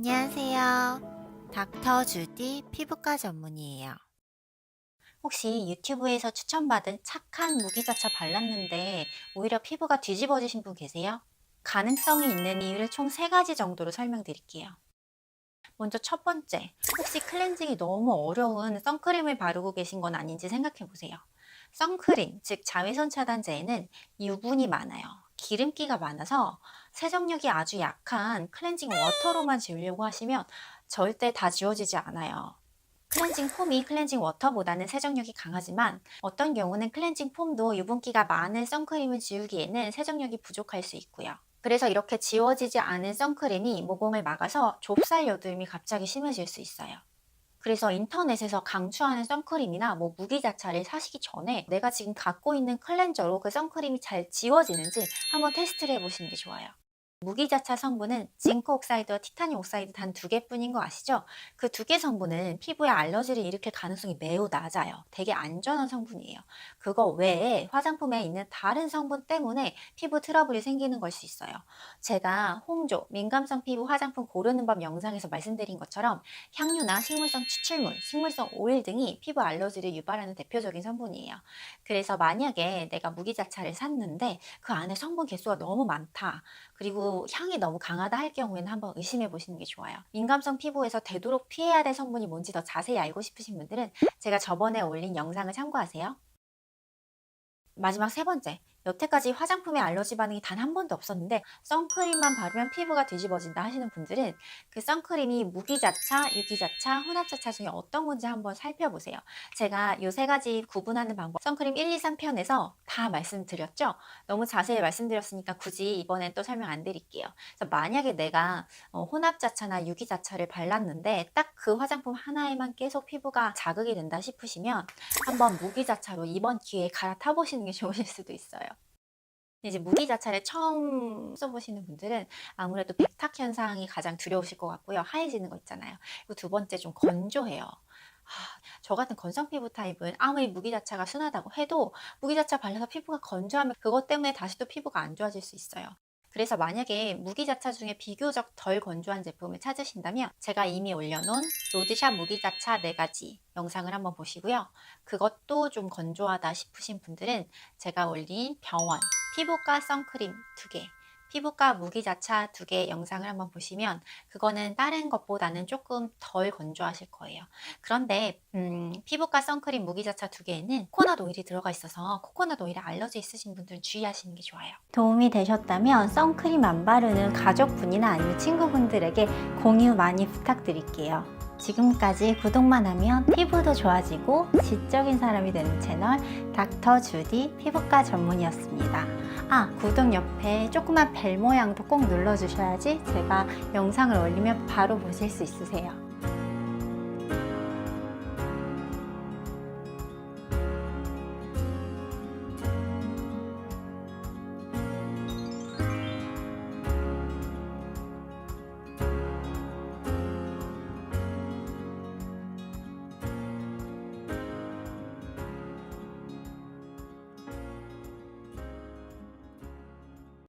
안녕하세요. 닥터 주디 피부과 전문의에요. 혹시 유튜브에서 추천받은 착한 무기자차 발랐는데 오히려 피부가 뒤집어지신 분 계세요? 가능성이 있는 이유를 총세 가지 정도로 설명드릴게요. 먼저 첫 번째, 혹시 클렌징이 너무 어려운 선크림을 바르고 계신 건 아닌지 생각해 보세요. 선크림, 즉 자외선 차단제에는 유분이 많아요. 기름기가 많아서 세정력이 아주 약한 클렌징 워터로만 지우려고 하시면 절대 다 지워지지 않아요. 클렌징 폼이 클렌징 워터보다는 세정력이 강하지만 어떤 경우는 클렌징 폼도 유분기가 많은 선크림을 지우기에는 세정력이 부족할 수 있고요. 그래서 이렇게 지워지지 않은 선크림이 모공을 막아서 좁쌀 여드름이 갑자기 심해질 수 있어요. 그래서 인터넷에서 강추하는 선크림이나 뭐 무기자차를 사시기 전에 내가 지금 갖고 있는 클렌저로 그 선크림이 잘 지워지는지 한번 테스트를 해보시는 게 좋아요. 무기자차 성분은 징크 옥사이드와 티타늄 옥사이드 단 두 개뿐인 거 아시죠? 그 두 개 성분은 피부에 알러지를 일으킬 가능성이 매우 낮아요. 되게 안전한 성분이에요. 그거 외에 화장품에 있는 다른 성분 때문에 피부 트러블이 생기는 걸 수 있어요. 제가 홍조, 민감성 피부 화장품 고르는 법 영상에서 말씀드린 것처럼 향유나 식물성 추출물, 식물성 오일 등이 피부 알러지를 유발하는 대표적인 성분이에요. 그래서 만약에 내가 무기자차를 샀는데 그 안에 성분 개수가 너무 많다. 그리고 향이 너무 강하다 할 경우에는 한번 의심해 보시는 게 좋아요. 민감성 피부에서 되도록 피해야 될 성분이 뭔지 더 자세히 알고 싶으신 분들은 제가 저번에 올린 영상을 참고하세요. 마지막 세 번째. 여태까지 화장품에 알러지 반응이 단 한 번도 없었는데 선크림만 바르면 피부가 뒤집어진다 하시는 분들은 그 선크림이 무기자차, 유기자차, 혼합자차 중에 어떤 건지 한번 살펴보세요. 제가 이세 가지 구분하는 방법 선크림 1, 2, 3편에서 다 말씀드렸죠? 너무 자세히 말씀드렸으니까 굳이 이번엔 또 설명 안 드릴게요. 만약에 내가 어, 혼합자차나 유기자차를 발랐는데 딱 그 화장품 하나에만 계속 피부가 자극이 된다 싶으시면 한번 무기자차로 이번 기회에 갈아타 보시는 게 좋으실 수도 있어요. 이제 무기 자차를 처음 써보시는 분들은 아무래도 백탁 현상이 가장 두려우실 것 같고요. 하얘지는 거 있잖아요. 그리고 두 번째 좀 건조해요. 아, 저 같은 건성 피부 타입은 아무리 무기 자차가 순하다고 해도 무기 자차 발라서 피부가 건조하면 그것 때문에 다시 또 피부가 안 좋아질 수 있어요. 그래서 만약에 무기자차 중에 비교적 덜 건조한 제품을 찾으신다면 제가 이미 올려놓은 로드샵 무기자차 4가지 영상을 한번 보시고요. 그것도 좀 건조하다 싶으신 분들은 제가 올린 병원 피부과 선크림 2개 피부과 무기자차 2개 영상을 한번 보시면 그거는 다른 것보다는 조금 덜 건조하실 거예요. 그런데 음, 피부과 선크림 무기자차 2개에는 코코넛 오일이 들어가 있어서 코코넛 오일에 알러지 있으신 분들은 주의하시는 게 좋아요. 도움이 되셨다면 선크림 안 바르는 가족분이나 아니면 친구분들에게 공유 많이 부탁드릴게요. 지금까지 구독만 하면 피부도 좋아지고 지적인 사람이 되는 채널 닥터 주디 피부과 전문이었습니다. 아, 구독 옆에 조그만 벨 모양도 꼭 눌러주셔야지 제가 영상을 올리면 바로 보실 수 있으세요.